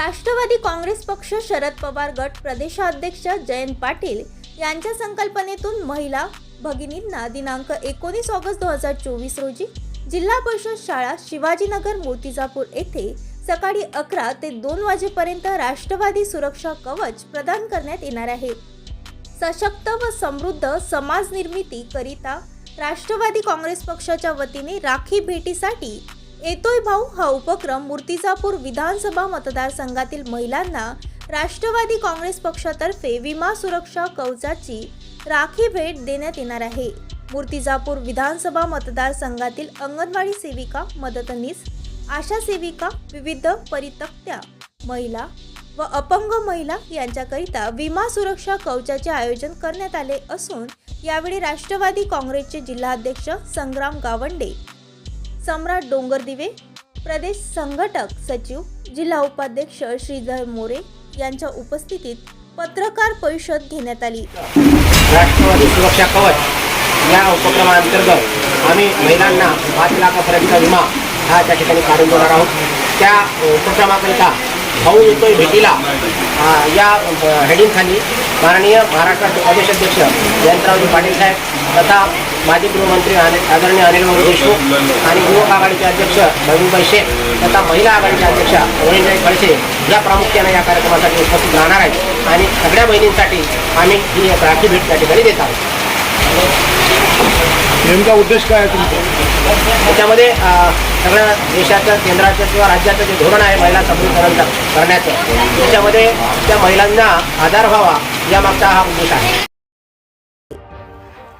राष्ट्रवादी काँग्रेस पक्ष शरद पवार गट प्रदेशाध्यक्ष जयंत पाटील यांच्या संकल्पनेतून महिला भगिनींना दिनांक एकोणीस ऑगस्ट दोन हजार चोवीस रोजी जिल्हा परिषद शाळा शिवाजीनगर मूर्तिजापूर येथे सकाळी अकरा ते दोन वाजेपर्यंत राष्ट्रवादी सुरक्षा कवच प्रदान करण्यात येणार आहे. सशक्त व समृद्ध समाज निर्मिती करिता राष्ट्रवादी काँग्रेस पक्षाच्या वतीने राखी भेटीसाठी येतोय भाऊ हा उपक्रम मूर्तिजापूर विधानसभा मतदारसंघातील महिलांना राष्ट्रवादी काँग्रेस पक्षातर्फे विमा सुरक्षा कवचाची राखी भेट देण्यात येणार आहे. मूर्तिजापूर विधानसभा मतदारसंघातील अंगणवाडी सेविका मदतनीस आशा सेविका विविध परितक्त्या महिला व अपंग महिला यांच्याकरिता विमा सुरक्षा कवचाचे आयोजन करण्यात आले असून यावेळी राष्ट्रवादी काँग्रेसचे जिल्हाध्यक्ष संग्राम गावंडे सम्राट डोंगरदिवे प्रदेश संघटक सचिव जिल्हा उपाध्यक्ष श्रीधर मोरे यांच्या उपस्थितीत पत्रकार परिषद घेण्यात आली. राष्ट्रवादी सुरक्षा कवच या उपक्रमाअंतर्गत आम्ही महिलांना पाच लाखापर्यंतचा विमा हा त्या ठिकाणी काढून देणार आहोत. त्या उपक्रमाकरिता भाऊ येतोय भेटीला. या हेडिंगखाली माननीय महाराष्ट्राचे प्रदेशाध्यक्ष जयंतरावजी पाटील साहेब तथा माजी गृहमंत्री आणि- आदरणीय अनिल भाऊ देशमुख आणि युवक आघाडीचे अध्यक्ष महबूबाई शेख तथा महिला आघाडीच्या अध्यक्षा रोहिणीताई खडसे या प्रामुख्याने या कार्यक्रमासाठी उपस्थित राहणार आहेत. आणि सगळ्या बहिणींसाठी आम्ही ही एक राखी भेट त्या ठिकाणी देत आहोत. नेमका उद्देश काय आहे तुमचा? त्याच्यामध्ये सगळ्या देशाचं केंद्राचं किंवा राज्याचं जे धोरण आहे महिला सबलीकरण करण्याचं त्याच्यामध्ये त्या महिलांना आधार व्हावा यामागचा हा उद्देश आहे.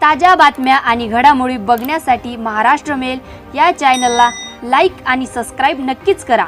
ताज्या बातम्या आणि घडामोडी बघण्यासाठी महाराष्ट्र मेल या चॅनलला लाईक आणि सबस्क्राईब नक्कीच करा.